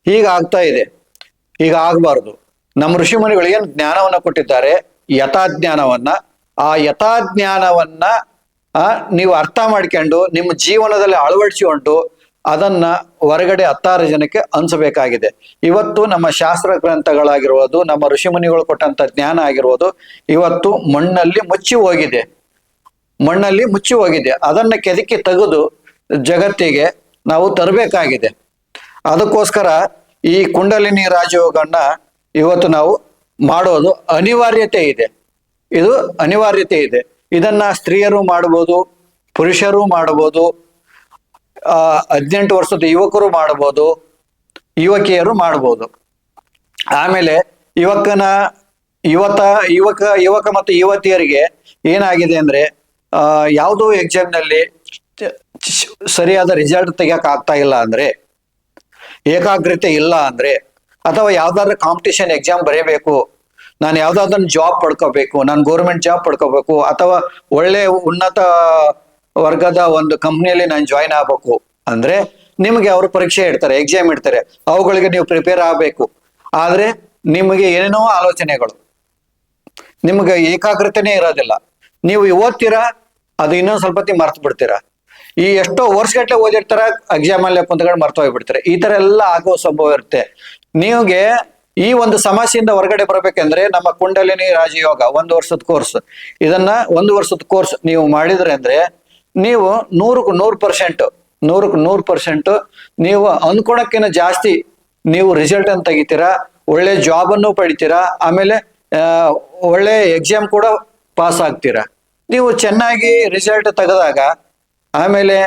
ಹೀಗಾಗ್ತಾ ಇದೆ. ಈಗ ಆಗಬಾರ್ದು. ನಮ್ಮ ಋಷಿಮುನಿಗಳು ಏನು ಜ್ಞಾನವನ್ನ ಕೊಟ್ಟಿದ್ದಾರೆ? ಯಥಾಜ್ಞಾನವನ್ನ. ಆ ಯಥಾಜ್ಞಾನವನ್ನ ನೀವು ಅರ್ಥ ಮಾಡ್ಕೊಂಡು, ನಿಮ್ಮ ಜೀವನದಲ್ಲಿ ಅಳವಡಿಸಿಕೊಂಡು ಅದನ್ನ ಹೊರಗಡೆ ಹತ್ತಾರು ಜನಕ್ಕೆ ಅನ್ಸಬೇಕಾಗಿದೆ ಇವತ್ತು ನಮ್ಮ ಶಾಸ್ತ್ರ ಗ್ರಂಥಗಳಾಗಿರ್ಬೋದು, ನಮ್ಮ ಋಷಿಮುನಿಗಳು ಕೊಟ್ಟಂತ ಜ್ಞಾನ ಆಗಿರ್ಬೋದು, ಇವತ್ತು ಮಣ್ಣಲ್ಲಿ ಮುಚ್ಚಿ ಹೋಗಿದೆ. ಮಣ್ಣಲ್ಲಿ ಮುಚ್ಚಿ ಹೋಗಿದೆ. ಅದನ್ನ ಕೆದಕಿ ತೆಗೆದು ಜಗತ್ತಿಗೆ ನಾವು ತರಬೇಕಾಗಿದೆ. ಅದಕ್ಕೋಸ್ಕರ ಈ ಕುಂಡಲಿನಿ ರಾಜಯೋಗನ್ನ ಇವತ್ತು ನಾವು ಮಾಡೋದು ಅನಿವಾರ್ಯತೆ ಇದೆ. ಇದು ಅನಿವಾರ್ಯತೆ ಇದೆ. ಇದನ್ನ ಸ್ತ್ರೀಯರು ಮಾಡಬಹುದು, ಪುರುಷರು ಮಾಡಬಹುದು, ಆ, ಹದಿನೆಂಟು ವರ್ಷದ ಯುವಕರು ಮಾಡಬಹುದು, ಯುವಕಿಯರು ಮಾಡಬಹುದು. ಆಮೇಲೆ ಯುವಕನ, ಯುವತ, ಯುವಕ ಯುವಕ ಮತ್ತು ಯುವತಿಯರಿಗೆ ಏನಾಗಿದೆ ಅಂದ್ರೆ ಯಾವುದೋ ಎಕ್ಸಾಮ್ನಲ್ಲಿ ಸರಿಯಾದ ರಿಸಲ್ಟ್ ತೆಗಿಯಕ್ ಆಗ್ತಾ ಇಲ್ಲ ಅಂದ್ರೆ ಏಕಾಗ್ರತೆ ಇಲ್ಲ ಅಂದ್ರೆ, ಅಥವಾ ಯಾವ್ದಾದ್ರು ಕಾಂಪಿಟೇಷನ್ ಎಕ್ಸಾಮ್ ಬರೀಬೇಕು, ನಾನು ಯಾವ್ದಾದ್ರು ಜಾಬ್ ಪಡ್ಕೋಬೇಕು, ನಾನು ಗೌರ್ಮೆಂಟ್ ಜಾಬ್ ಪಡ್ಕೋಬೇಕು, ಅಥವಾ ಒಳ್ಳೆ ಉನ್ನತ ವರ್ಗದ ಒಂದು ಕಂಪ್ನಿಯಲ್ಲಿ ನಾನು ಜಾಯಿನ್ ಆಗ್ಬೇಕು ಅಂದ್ರೆ ನಿಮಗೆ ಅವರು ಪರೀಕ್ಷೆ ಇಡ್ತಾರೆ ಎಕ್ಸಾಮ್ ಇಡ್ತಾರೆ, ಅವುಗಳಿಗೆ ನೀವು ಪ್ರಿಪೇರ್ ಆಗಬೇಕು. ಆದ್ರೆ ನಿಮಗೆ ಏನೇನೋ ಆಲೋಚನೆಗಳು, ನಿಮ್ಗೆ ಏಕಾಗ್ರತೆನೇ ಇರೋದಿಲ್ಲ. ನೀವು ಓದ್ತೀರಾ ಅದು ಇನ್ನೊಂದು ಸ್ವಲ್ಪ ಹೊತ್ತಿಗೆ ಮರ್ತು ಬಿಡ್ತೀರಾ ಈ ಎಷ್ಟೋ ವರ್ಷಗಟ್ಟಲೆ ಓದಿರ್ತಾರ ಎಕ್ಸಾಮ್ ಅಲ್ಲಿ ಕುಂತ್ಕೊಂಡು ಮರ್ತು ಹೋಗ್ಬಿಡ್ತಾರೆ. ಈ ತರ ಎಲ್ಲ ಆಗೋ ಸಂಭವ ಇರುತ್ತೆ. ನಿಮಗೆ ಈ ಒಂದು ಸಮಸ್ಯೆಯಿಂದ ಹೊರಗಡೆ ಬರ್ಬೇಕಂದ್ರೆ ನಮ್ಮ ಕುಂಡಲಿನಿ ರಾಜಯೋಗ, ಒಂದು ವರ್ಷದ ಕೋರ್ಸ್. ಇದನ್ನ ಒಂದು ವರ್ಷದ ಕೋರ್ಸ್ ನೀವು ಮಾಡಿದ್ರೆ ಅಂದ್ರೆ ನೀವು ನೂರಕ್ಕೆ ನೂರು ಪರ್ಸೆಂಟ್, ನೂರಕ್ಕೆ ನೂರು ಪರ್ಸೆಂಟ್ ನೀವು ಅನ್ಕೊಳಕ್ಕಿಂತ ಜಾಸ್ತಿ ನೀವು ರಿಸಲ್ಟ್ ಅನ್ನು ತೆಗಿತೀರಾ, ಒಳ್ಳೆ ಜಾಬ್ ಅನ್ನು ಪಡಿತೀರಾ, ಆಮೇಲೆ ಒಳ್ಳೆ ಎಕ್ಸಾಮ್ ಕೂಡ ಪಾಸ್ ಆಗ್ತೀರಾ. ನೀವು ಚೆನ್ನಾಗಿ ರಿಸಲ್ಟ್ ತೆಗೆದಾಗ ಆಮೇಲೆ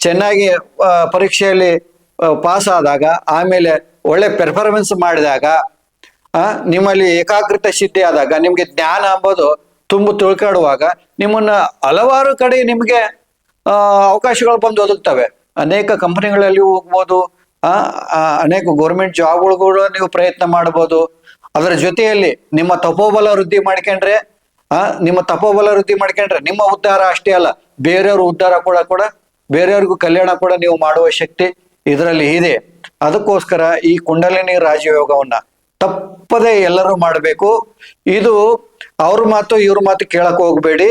ಚೆನ್ನಾಗಿ ಪರೀಕ್ಷೆಯಲ್ಲಿ ಪಾಸ್ ಆದಾಗ, ಆಮೇಲೆ ಒಳ್ಳೆ ಪೆರ್ಫಾರ್ಮೆನ್ಸ್ ಮಾಡಿದಾಗ ನಿಮ್ಮಲ್ಲಿ ಏಕಾಗ್ರತೆ ಸಿದ್ಧಿ ಆದಾಗ, ನಿಮಗೆ ಜ್ಞಾನ ಅಂಬೋದು ತುಂಬ ತಿಳ್ಕಾಡುವಾಗ, ನಿಮ್ಮನ್ನ ಹಲವಾರು ಕಡೆ ನಿಮಗೆ ಅವಕಾಶಗಳು ಬಂದು ಒದಗ್ತವೆ. ಅನೇಕ ಕಂಪನಿಗಳಲ್ಲಿ ಹೋಗ್ಬೋದು ಅನೇಕ ಗೌರ್ಮೆಂಟ್ ಜಾಬ್ಗಳು ಕೂಡ ನೀವು ಪ್ರಯತ್ನ ಮಾಡ್ಬೋದು. ಅದರ ಜೊತೆಯಲ್ಲಿ ನಿಮ್ಮ ತಪೋಬಲ ವೃದ್ಧಿ ಮಾಡ್ಕೊಂಡ್ರೆ ಆ, ನಿಮ್ಮ ತಪೋಬಲ ವೃದ್ಧಿ ಮಾಡ್ಕೊಂಡ್ರೆ ನಿಮ್ಮ ಉದ್ಧಾರ ಅಷ್ಟೇ ಅಲ್ಲ, ಬೇರೆಯವ್ರ ಉದ್ಧಾರ ಕೂಡ ಕೂಡ, ಬೇರೆಯವ್ರಿಗೂ ಕಲ್ಯಾಣ ಕೂಡ ನೀವು ಮಾಡುವ ಶಕ್ತಿ ಇದರಲ್ಲಿ ಇದೆ. ಅದಕ್ಕೋಸ್ಕರ ಈ ಕುಂಡಲಿನಿ ರಾಜಯೋಗವನ್ನ ತಪ್ಪದೆ ಎಲ್ಲರೂ ಮಾಡಬೇಕು. ಇದು ಅವ್ರ ಮಾತು, ಇವ್ರ ಮಾತು ಕೇಳಕ್ ಹೋಗ್ಬೇಡಿ.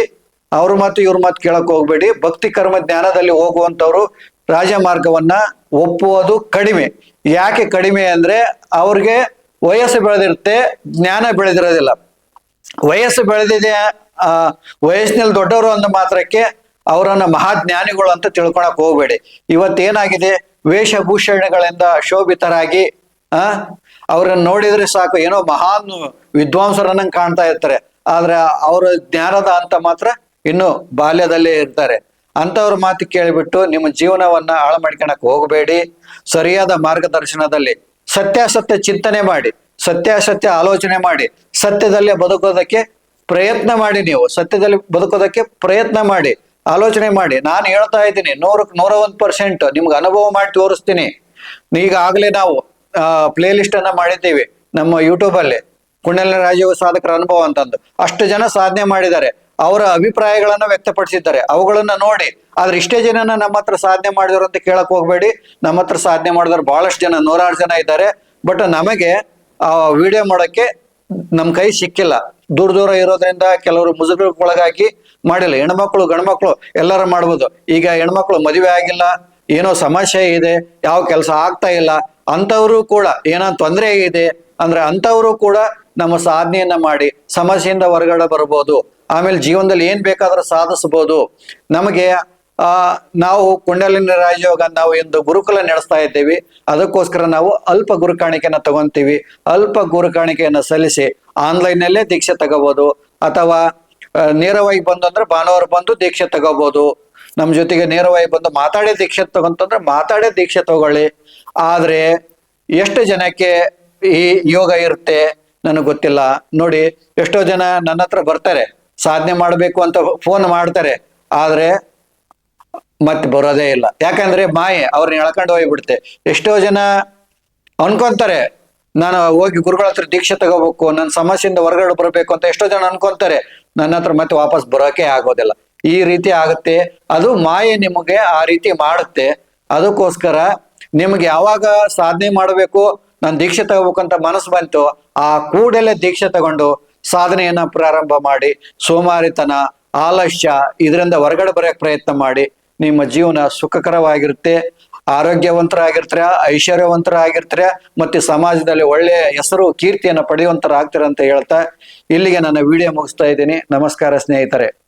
ಅವ್ರ ಮಾತು, ಇವ್ರ ಮಾತು ಕೇಳಕ್ ಹೋಗ್ಬೇಡಿ. ಭಕ್ತಿ, ಕರ್ಮ, ಜ್ಞಾನದಲ್ಲಿ ಹೋಗುವಂತವ್ರು ರಾಜ ಮಾರ್ಗವನ್ನ ಒಪ್ಪುವುದು ಕಡಿಮೆ. ಯಾಕೆ ಕಡಿಮೆ ಅಂದ್ರೆ ಅವ್ರಿಗೆ ವಯಸ್ಸು ಬೆಳೆದಿರುತ್ತೆ, ಜ್ಞಾನ ಬೆಳೆದಿರೋದಿಲ್ಲ. ವಯಸ್ಸು ಬೆಳೆದಿದೆ, ಆ, ವಯಸ್ಸಿನಲ್ಲಿ ದೊಡ್ಡವರು ಅಂದ ಮಾತ್ರಕ್ಕೆ ಅವರನ್ನ ಮಹಾಜ್ಞಾನಿಗಳು ಅಂತ ತಿಳ್ಕೊಳಕ್ ಹೋಗ್ಬೇಡಿ. ಇವತ್ತೇನಾಗಿದೆ? ವೇಷಭೂಷಣಗಳಿಂದ ಶೋಭಿತರಾಗಿ, ಆ, ಅವ್ರನ್ನ ನೋಡಿದ್ರೆ ಸಾಕು. ಏನೋ ಮಹಾನ್ ವಿದ್ವಾಂಸರನ್ನ ಕಾಣ್ತಾ ಇರ್ತಾರೆ. ಆದ್ರೆ ಅವರ ಜ್ಞಾನದ ಅಂತ ಮಾತ್ರ ಇನ್ನು ಬಾಲ್ಯದಲ್ಲೇ ಇರ್ತಾರೆ. ಅಂತವ್ರ ಮಾತು ಕೇಳಿಬಿಟ್ಟು ನಿಮ್ಮ ಜೀವನವನ್ನ ಹಾಳು ಮಾಡ್ಕೊಳಕ್ ಹೋಗಬೇಡಿ. ಸರಿಯಾದ ಮಾರ್ಗದರ್ಶನದಲ್ಲಿ ಸತ್ಯಾಸತ್ಯ ಚಿಂತನೆ ಮಾಡಿ. ಸತ್ಯಾಸತ್ಯ ಆಲೋಚನೆ ಮಾಡಿ, ಸತ್ಯದಲ್ಲೇ ಬದುಕೋದಕ್ಕೆ ಪ್ರಯತ್ನ ಮಾಡಿ ನೀವು, ಸತ್ಯದಲ್ಲಿ ಬದುಕೋದಕ್ಕೆ ಪ್ರಯತ್ನ ಮಾಡಿ, ಆಲೋಚನೆ ಮಾಡಿ. ನಾನು ಹೇಳ್ತಾ ಇದ್ದೀನಿ ನೂರಕ್ಕೆ ನೂರ ಒಂದು ಪರ್ಸೆಂಟ್ ನಿಮ್ಗೆ ಅನುಭವ ಮಾಡಿ ತೋರಿಸ್ತೀನಿ. ಈಗಾಗಲೇ ನಾವು ಪ್ಲೇ ಲಿಸ್ಟ್ ಅನ್ನ ಮಾಡಿದ್ದೀವಿ ನಮ್ಮ ಯೂಟ್ಯೂಬ್ ಅಲ್ಲಿ. ಕುಂಡಲಿನ ರಾಜೀವ್ ಸಾಧಕರ ಅನುಭವ ಅಂತಂದು. ಅಷ್ಟು ಜನ ಸಾಧನೆ ಮಾಡಿದ್ದಾರೆ. ಅವರ ಅಭಿಪ್ರಾಯಗಳನ್ನ ವ್ಯಕ್ತಪಡಿಸಿದ್ದಾರೆ. ಅವುಗಳನ್ನ ನೋಡಿ, ಆದ್ರೆ ಇಷ್ಟೇ ಜನನ ನಮ್ಮ ಹತ್ರ ಸಾಧನೆ ಮಾಡಿದ್ರು ಅಂತ ಕೇಳಕ್ ಹೋಗ್ಬೇಡಿ. ನಮ್ಮ ಹತ್ರ ಸಾಧನೆ ಮಾಡಿದವರು ಬಹಳಷ್ಟು ಜನ, ನೂರಾರು ಜನ ಇದ್ದಾರೆ. ಬಟ್ ನಮಗೆ ಆ ವಿಡಿಯೋ ಮಾಡೋಕ್ಕೆ ನಮ್ಮ ಕೈ ಸಿಕ್ಕಿಲ್ಲ. ದೂರ ದೂರ ಇರೋದ್ರಿಂದ ಕೆಲವರು ಮುಜುಗರಕ್ಕೆ ಒಳಗಾಗಿ ಮಾಡಿಲ್ಲ. ಹೆಣ್ಮಕ್ಳು, ಗಂಡ್ಮಕ್ಳು ಎಲ್ಲರೂ ಮಾಡ್ಬೋದು. ಈಗ ಹೆಣ್ಮಕ್ಳು ಮದುವೆ ಆಗಿಲ್ಲ, ಏನೋ ಸಮಸ್ಯೆ ಇದೆ, ಯಾವ ಕೆಲಸ ಆಗ್ತಾ ಇಲ್ಲ ಅಂಥವರು ಕೂಡ ಏನೋ ತೊಂದರೆ ಇದೆ ಅಂದ್ರೆ ಅಂಥವರು ಕೂಡ ನಮ್ಮ ಸಾಧನೆಯನ್ನ ಮಾಡಿ ಸಮಸ್ಯೆಯಿಂದ ಹೊರಗಡೆ ಬರ್ಬೋದು. ಆಮೇಲೆ ಜೀವನದಲ್ಲಿ ಏನ್ ಬೇಕಾದ್ರೂ ಸಾಧಿಸ್ಬೋದು. ನಮಗೆ ಆ, ನಾವು ಕುಂಡಲಿನ ರಾಜಯೋಗ ನಾವು ಇಂದು ಗುರುಕುಲ ನಡೆಸ್ತಾ ಇದ್ದೀವಿ. ಅದಕ್ಕೋಸ್ಕರ ನಾವು ಅಲ್ಪ ಗುರುಕಾಣಿಕೆಯನ್ನ ತಗೊಂತೀವಿ. ಅಲ್ಪ ಗುರುಕಾಣಿಕೆಯನ್ನ ಸಲ್ಲಿಸಿ ಆನ್ಲೈನ್ ನಲ್ಲೇ ದೀಕ್ಷೆ ತಗೋಬಹುದು ಅಥವಾ ನೇರವಾಗಿ ಬಂದು ಅಂದ್ರೆ ಭಾನುವಾರ ಬಂದು ದೀಕ್ಷೆ ತಗೋಬಹುದು ನಮ್ಮ ಜೊತೆಗೆ ನೇರವಾಗಿ ಬಂದು ಮಾತಾಡೇ ದೀಕ್ಷೆ ತಗೊಂತಂದ್ರೆ ಮಾತಾಡೇ ದೀಕ್ಷೆ ತಗೊಳ್ಳಿ. ಆದ್ರೆ, ಎಷ್ಟು ಜನಕ್ಕೆ ಈ ಯೋಗ ಇರುತ್ತೆ ನನಗೆ ಗೊತ್ತಿಲ್ಲ. ನೋಡಿ, ಎಷ್ಟೋ ಜನ ನನ್ನ ಹತ್ರ ಬರ್ತಾರೆ. ಸಾಧನೆ ಮಾಡಬೇಕು ಅಂತ ಫೋನ್ ಮಾಡ್ತಾರೆ. ಆದ್ರೆ ಮತ್ತೆ ಬರೋದೇ ಇಲ್ಲ. ಯಾಕಂದ್ರೆ ಮಾಯೆ ಅವ್ರನ್ನ ಎಳ್ಕೊಂಡು ಹೋಗ್ಬಿಡುತ್ತೆ. ಎಷ್ಟೋ ಜನ ಅನ್ಕೊಂತಾರೆ, ನಾನು ಹೋಗಿ ಗುರುಗಳ ಹತ್ರ ದೀಕ್ಷೆ ತಗೋಬೇಕು ನನ್ನ ಸಮಸ್ಯೆಯಿಂದ ಹೊರಗಡೆ ಬರಬೇಕು ಅಂತ ಎಷ್ಟೋ ಜನ ಅನ್ಕೊಂತಾರೆ. ನನ್ನ ಹತ್ರ ಮತ್ತೆ ವಾಪಸ್ ಬರೋಕೆ ಆಗೋದಿಲ್ಲ. ಈ ರೀತಿ ಆಗುತ್ತೆ. ಅದು ಮಾಯೆ ನಿಮಗೆ ಆ ರೀತಿ ಮಾಡುತ್ತೆ. ಅದಕ್ಕೋಸ್ಕರ ನಿಮ್ಗೆ ಯಾವಾಗ ಸಾಧನೆ ಮಾಡಬೇಕು, ನಾನು ದೀಕ್ಷೆ ತಗೋಬೇಕು ಅಂತ ಮನಸ್ಸು ಬಂತು, ಆ ಕೂಡಲೇ ದೀಕ್ಷೆ ತಗೊಂಡು ಸಾಧನೆಯನ್ನ ಪ್ರಾರಂಭ ಮಾಡಿ, ಸೋಮಾರಿತನ, ಆಲಸ್ಯ, ಇದರಿಂದ ಹೊರಗಡೆ ಬರೋಕೆ ಪ್ರಯತ್ನ ಮಾಡಿ ನಿಮ್ಮ ಜೀವನ ಸುಖಕರವಾಗಿರುತ್ತೆ, ಆರೋಗ್ಯವಂತರಾಗಿರ್ತೀರ, ಐಶ್ವರ್ಯವಂತರಾಗಿರ್ತೀರ, ಮತ್ತೆ ಸಮಾಜದಲ್ಲಿ ಒಳ್ಳೆಯ ಹೆಸರು, ಕೀರ್ತಿಯನ್ನು ಪಡೆಯುವಂತರಾಗ್ತೀರ ಅಂತ ಹೇಳ್ತಾ ಇಲ್ಲಿಗೆ ನನ್ನ ವಿಡಿಯೋ ಮುಗಿಸ್ತಾ ಇದ್ದೀನಿ. ನಮಸ್ಕಾರ ಸ್ನೇಹಿತರೆ.